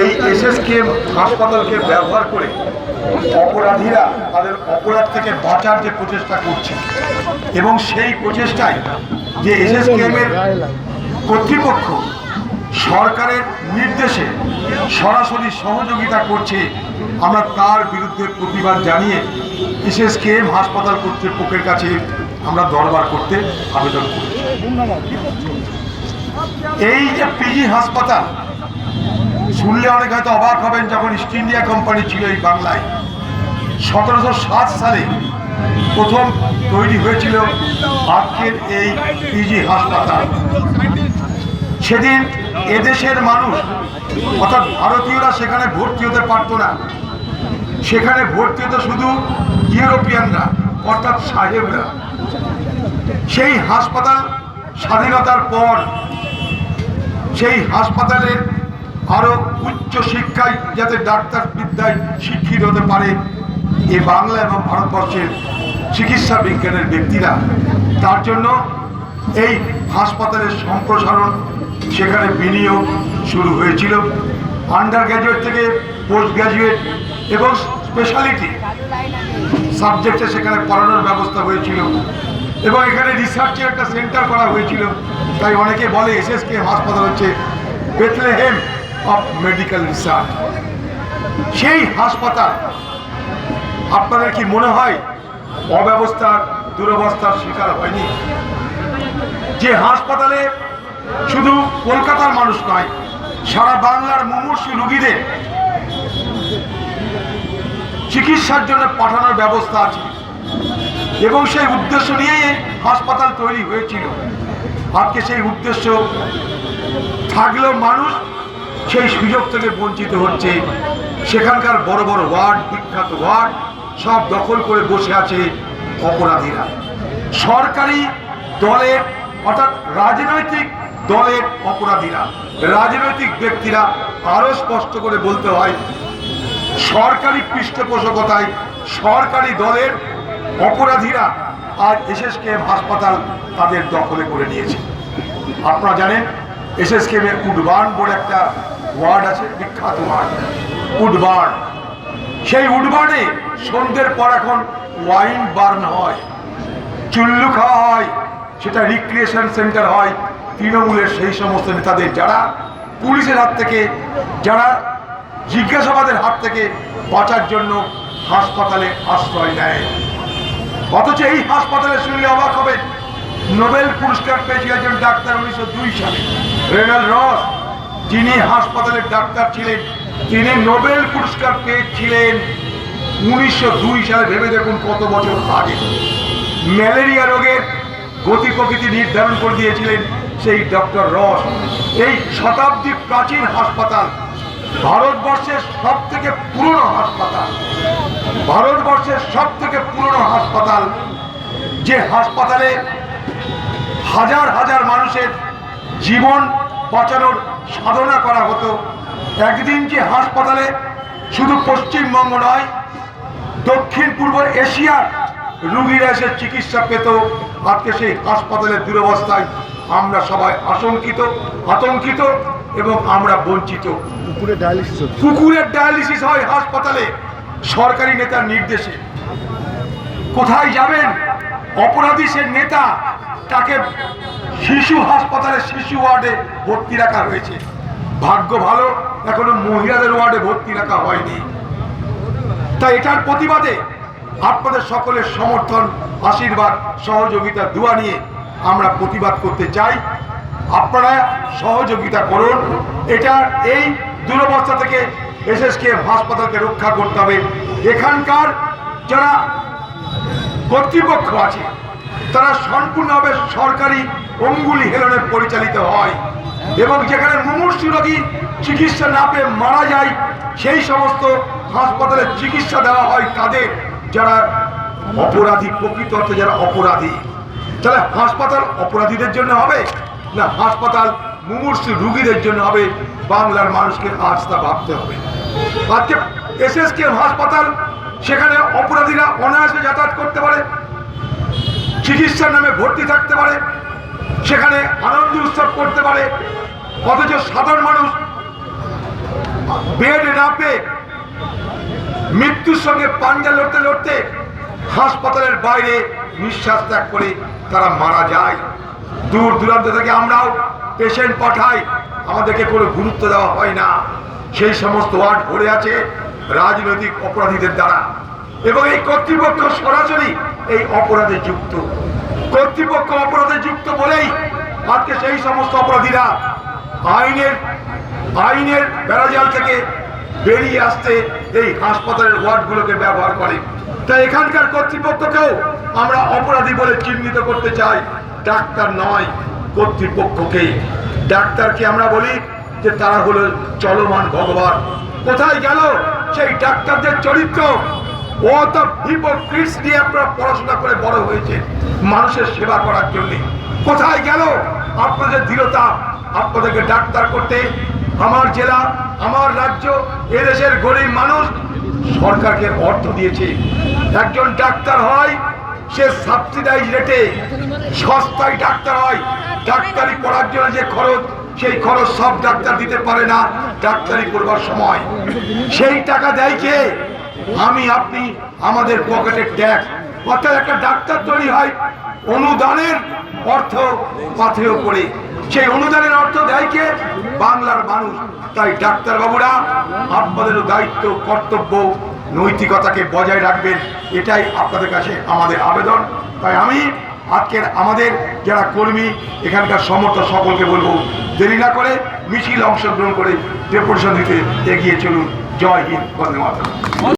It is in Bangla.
এই এসএসকে হাসপাতালকে ব্যবহার করে অপরাধীরা তাদের অপরাধ থেকে বাঁচার যে প্রচেষ্টা করছে। এবং সেই প্রচেষ্টায় যে এসএসকেএমের কর্তৃপক্ষ সরকারের নির্দেশে সরাসরি সহযোগিতা করছে, আমরা তার বিরুদ্ধে প্রতিবাদ জানিয়ে এসএসকেএম হাসপাতাল কর্তৃপক্ষের কাছে আমরা দরবার করতে আবেদন করছি। এই যে পিজি হাসপাতাল শুনলে অনেক হয়তো অবাক হবেন যখন ইস্ট ইন্ডিয়া কোম্পানি ছিল এই বাংলায়। সতেরোশো সাত সালে প্রথম তৈরি হয়েছিল আজকের এই পিজি হাসপাতাল। সেদিন এদেশের মানুষ, অর্থাৎ ভারতীয়রা সেখানে ভর্তি হতে পারতো না। সেখানে ভর্তি হতো শুধু ইউরোপিয়ানরা, অর্থাৎ সাহেবরা। সেই হাসপাতাল স্বাধীনতার পর, সেই হাসপাতালের আরও উচ্চ শিক্ষায় যাতে ডাক্তার বিদ্যায় শিক্ষিত হতে পারে এ বাংলা এবং ভারতবর্ষের চিকিৎসা বিজ্ঞানের ব্যক্তিরা, তার জন্য এই হাসপাতালের সম্প্রসারণ সেখানে বিনিয়োগ শুরু হয়েছিল। আন্ডার গ্র্যাজুয়েট থেকে পোস্ট গ্র্যাজুয়েট এবং স্পেশালিটি সাবজেক্টে সেখানে পড়ানোর ব্যবস্থা হয়েছিল এবং এখানে রিসার্চের একটা সেন্টার করা হয়েছিল। তাই অনেকে বলে এসএসকে হাসপাতাল হচ্ছে বেথলেহেম অফ মেডিকেল রিসার্চ সেই হাসপাতাল, আপনাদের কি মনে হয় অব্যবস্থার দুরবস্থার শিকার হয়নি? যে হাসপাতালে শুধু কলকাতার মানুষ নয়, সারা বাংলার মুমূর্ষু রুগীদের চিকিৎসার জন্য পাঠানোর ব্যবস্থা আছে। এবং সেই উদ্দেশ্য নিয়েই হাসপাতাল তৈরি হয়েছিল। আজকে সেই উদ্দেশ্য থাকলেও মানুষ সেই সুযোগ থেকে বঞ্চিত হচ্ছে। সেখানকার বড় বড় ওয়ার্ড, বিখ্যাত ওয়ার্ড, সব দখল করে বসে আছে অপরাধীরা। সরকারি দলের, অর্থাৎ রাজনৈতিক দলের অপরাধীরা, রাজনৈতিক ব্যক্তিরা আরও স্পষ্ট করে বলতে হয়, সরকারি পৃষ্ঠপোষকতায় সরকারি দলের অপরাধীরা আজ এসএসকেএম হাসপাতাল তাদের দখলে করে নিয়েছে। আপনারা জানেন এসএসকেএম এর উডবার্ন বলে একটা ওয়ার্ড আছে, বিখ্যাত ওয়ার্ড। উডবার্ড সেই উডবার্ডে সন্ধ্যের পর এখন ওয়াইন বার্ন হয়, চুল্লু খাওয়া হয়, সেটা রিক্রিয়েশন সেন্টার হয়। তৃণমূলের সেই সমস্ত নেতাদের যারা পুলিশের হাত থেকে, যারা জিজ্ঞাসাবাদের হাত থেকে বাঁচার জন্য হাসপাতালে আশ্রয় নেয়। অথচ এই হাসপাতালে শুনলে অবাক হবেন, নোবেল পুরস্কার পেয়েছিল একজন ডাক্তার উনিশশো দুই সালে রেনাল রস। যিনি হাসপাতালের ডাক্তার ছিলেন, তিনি নোবেল পুরস্কার পেয়েছিলেন উনিশশো দুই সালে। ভেবে দেখুন কত বছর আগে। ম্যালেরিয়া রোগের গতি প্রকৃতি নির্ধারণ করে দিয়েছিলেন সেই ডক্টর রস। এই শতাব্দী প্রাচীন হাসপাতাল ভারতবর্ষের সব থেকে পুরনো হাসপাতাল। ভারতবর্ষের সব থেকে পুরনো হাসপাতাল যে হাসপাতালে হাজার হাজার মানুষের জীবন বাঁচানোর সাধনা করা হতো। একদিন যে হাসপাতালে শুধু পশ্চিমবঙ্গ নয় দক্ষিণ পূর্ব এশিয়ার রুগীরা এসে চিকিৎসা পেত। আজকে সেই হাসপাতালের দুরবস্থায় আমরা সবাই আশঙ্কিত আতঙ্কিত এবং আমরা বঞ্চিত। কুকুরের ডায়ালিসিস হয় হাসপাতালে। সরকারি নেতার নির্দেশে। কোথায় যাবেন? অপরাধী সে নেতা, তাকে শিশু হাসপাতালে, শিশু ওয়ার্ডে ভর্তি রাখা হয়েছে। ভাগ্য ভালো, এখনও মহিলাদের ওয়ার্ডে ভর্তি রাখা হয়নি। তাই এটার প্রতিবাদে আপনাদের সকলের সমর্থন, আশীর্বাদ, সহযোগিতা, দোয়া নিয়ে আমরা প্রতিবাদ করতে চাই। আপনারা সহযোগিতা করুন। এটার এই দুরবস্থা থেকে এসএসকে হাসপাতালকে রক্ষা করতে হবে। এখানকার যারা কর্তৃপক্ষ আছে, তারা সম্পূর্ণভাবে সরকারি অঙ্গুলি হেলনে পরিচালিত হয় এবং যেখানে মুমূর্ষু রোগী চিকিৎসা না পেয়ে মারা যায়, সেই সমস্ত হাসপাতালে চিকিৎসা দেওয়া হয় তাদের যারা অপরাধী, প্রকৃত অর্থে যারা অপরাধী। তাহলে হাসপাতাল অপরাধীদের জন্য হবে না হাসপাতাল মুমূর্ষু রুগীদের জন্য হবে? বাংলার মানুষকে তা ভাবতে হবে। আজকে এসএসকে হাসপাতাল সেখানে অপরাধীরা অনায়াসে যাতায়াত করতে পারে, চিকিৎসার নামে ভর্তি থাকতে পারে, সেখানে আনন্দ উৎসব করতে পারে, অথচ সাধারণ মানুষ বেড না পেয়ে মৃত্যুর সঙ্গে পাঞ্জা লড়তে লড়তে হাসপাতালের বাইরে নিঃশ্বাস ত্যাগ করে তারা মারা যায়। দূর দূরান্ত থেকে আমরাও পেশেন্ট পাঠাই, আমাদেরকে কোনো গুরুত্ব দেওয়া হয় না। সেই সমস্ত ওয়ার্ড ভরে আছে। রাজনৈতিক অপরাধীদের দ্বারা। এবং এই কর্তৃপক্ষ সরাসরি এই অপরাধে যুক্ত। কর্তৃপক্ষ অপরাধে যুক্ত বলেই আজকে সেই সমস্ত অপরাধীরা আইনের আইনের বেড়াজাল থেকে বেরিয়ে আসতে এই হাসপাতালের ওয়ার্ডগুলোকে ব্যবহার করে। তাই এখানকার কর্তৃপক্ষকেও আমরা অপরাধী বলে চিহ্নিত করতে চাই। ডাক্তার নয় কর্তৃপক্ষকে। ডাক্তারকে আমরা বলি যে তারা হলো চলমান ভগবান। কোথায় গেল? সেই ডাক্তারদের চরিত্র। ও তো হিপোক্রিটস দিয়ে আপনারা পড়াশোনা করে বড় হয়েছে। মানুষের সেবা করার জন্য। কোথায় গেল? আপনাদের দৃঢ়তা, আপনাদেরকে ডাক্তার করতে। আমার জেলা, আমার রাজ্য, এদেশের গরিব মানুষ সরকারকে অর্থ দিয়েছে। একজন ডাক্তার হয়, সে সাবসিডাইজ রেটে সস্তায় ডাক্তার হয়। ডাক্তারি পড়ার জন্য যে খরচ, সেই খরচ সব ডাক্তার দিতে পারে না ডাক্তারি করবার সময়। সেই টাকা দেয় কে? আমি, আপনি, আমাদের পকেটের ট্যাক্স অর্থাৎ একটা ডাক্তার তৈরি হয়, অনুদানের অর্থ পাথেও করে। সেই অনুদানের অর্থ দেয় কে? বাংলার মানুষ। তাই ডাক্তার বাবুরা আপনাদেরও দায়িত্ব, কর্তব্য, নৈতিকতাকে বজায় রাখবেন। এটাই আপনাদের কাছে আমাদের আবেদন। তাই আমি আজকের আমাদের যারা কর্মী, এখানকার সমর্থক সকলকে বলব, দেরি না করে মিছিল অংশগ্রহণ করে ডেপুটেশন দিতে এগিয়ে চলুন। জয় হিন্দ, বন্দে